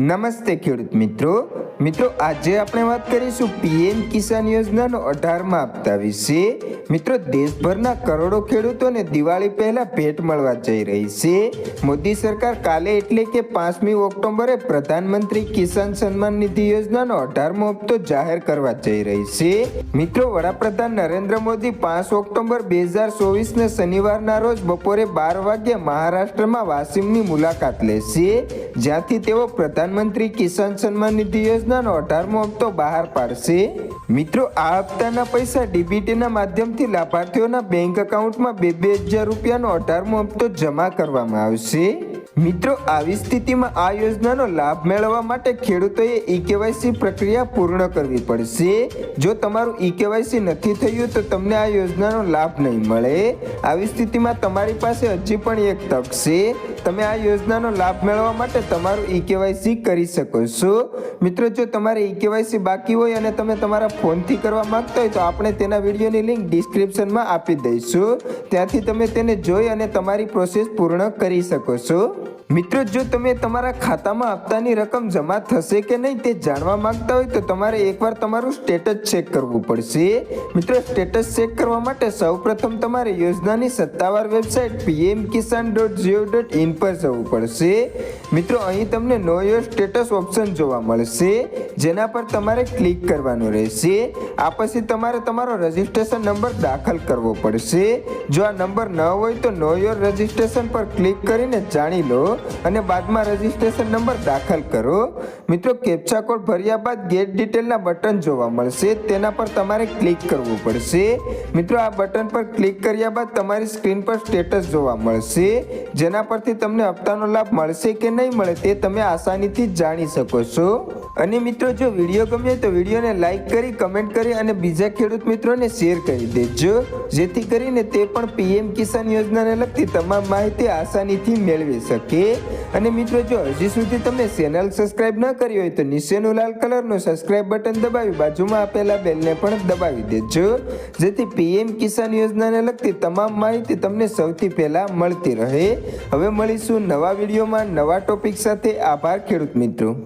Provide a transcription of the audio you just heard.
નમસ્તે ખેડૂત મિત્રો. મિત્રો, આજે આપણે વાત કરીશું પીએમ કિસાન યોજનાનો અઢારમાં હપ્તા વિશે. મિત્રો, દેશભરના કરોડો ખેડૂતોને દિવાળી પહેલા ભેટ મળવા જઈ રહી છે. મોદી સરકાર કાલે એટલે કે પાંચમી ઓક્ટોબરે પ્રધાનમંત્રી કિસાન સન્માન નિધિ યોજનાનો અઢારમો હપ્તો જાહેર કરવા જઈ રહી છે. મિત્રો, વડાપ્રધાન નરેન્દ્ર મોદી પાંચ ઓક્ટોબર બે હજાર ચોવીસને શનિવારના રોજ બપોરે બાર વાગ્યે મહારાષ્ટ્રમાં વાસીમની મુલાકાત લેશે. જ્યાંથી તેઓ પ્રધાનમંત્રી કિસાન સન્માન નિધિ યોજનાનો અઢારમો હપ્તો બહાર પાડશે. મિત્રો, આ હપ્તાના પૈસા ડીબીટીના માધ્યમથી લાભાર્થીઓના બેંક એકાઉન્ટમાં બે બે હજાર રૂપિયાનો અઢારમો હપ્તો જમા કરવામાં આવશે. મિત્રો, આવી સ્થિતિમાં આ યોજનાનો લાભ મેળવવા માટે ખેડૂતોએ ઈ કેવાયસી પ્રક્રિયા પૂર્ણ કરવી પડશે. જો તમારું ઈ કેવાયસી નથી થયું તો તમને આ યોજનાનો લાભ નહીં મળે. આવી સ્થિતિમાં તમારી પાસે હજી પણ એક તક છે. તમે આ યોજનાનો લાભ મેળવવા માટે તમારું ઈ કેવાયસી કરી શકો છો. મિત્રો, જો તમારે ઈ કેવાયસી બાકી હોય અને તમે તમારા ફોનથી કરવા માંગતા હોય તો આપણે તેના વિડીયોની લિંક ડિસ્ક્રિપ્શનમાં આપી દઈશું. ત્યાંથી તમે તેને જોઈ અને તમારી પ્રોસેસ પૂર્ણ કરી શકો છો. મિત્રો, જો તમે તમારા ખાતામાં હપ્તાની રકમ જમા થશે કે નહીં તે જાણવા માંગતા હોય તો તમારે એકવાર તમારું સ્ટેટસ ચેક કરવું પડશે. મિત્રો, સ્ટેટસ ચેક કરવા માટે સૌપ્રથમ તમારે યોજનાની સત્તાવાર website PM Kisan dot gov dot in પર જવું પડશે. મિત્રો, અહીં તમને નો યોર સ્ટેટસ ઓપ્શન જોવા મળશે, જેના પર તમારે ક્લિક કરવાનું રહેશે. આ પછી તમારે તમારો રજિસ્ટ્રેશન નંબર દાખલ કરવો પડશે. જો આ નંબર ન હોય તો નો યોર રજિસ્ટ્રેશન પર ક્લિક કરીને જાણી લો. અને બાદમાં રજિસ્ટ્રેશન નંબર દાખલ કરો. મિત્રો કેપ્ચા કોડ ભર્યા બાદ ગેટ ડિટેલના બટન જોવા મળશે. તેના પર તમારે ક્લિક કરવું પડશે. મિત્રો, આ બટન પર ક્લિક કર્યા બાદ તમારી સ્ક્રીન પર સ્ટેટસ જોવા મળશે. જેના પરથી તમને હપ્તાનો લાભ મળશે કે નહીં મળે તે તમે આસાનીથી જાણી શકો છો. અને મિત્રો, જો વીડિયો ગમ્યો તો વિડીયોને લાઇક કરી કમેન્ટ કરી અને બીજા ખેડૂત મિત્રોને શેર કરી દેજો. જેથી કરીને તે પણ પીએમ કિસાન યોજનાને લગતી તમામ માહિતી આસાનીથી મેળવી શકે. અને મિત્રો, જો હજી સુધી તમે ચેનલ સબસ્ક્રાઇબ ન કરી હોય તો નીચેનું લાલ કલરનું સબસ્ક્રાઈબ બટન દબાવી બાજુમાં આપેલા બેલને પણ દબાવી દેજો. જેથી પીએમ કિસાન યોજનાને લગતી તમામ માહિતી તમને સૌથી પહેલા મળતી રહે. હવે મળીશું નવા વિડીયોમાં નવા ટોપિક સાથે. આભાર ખેડૂત મિત્રો.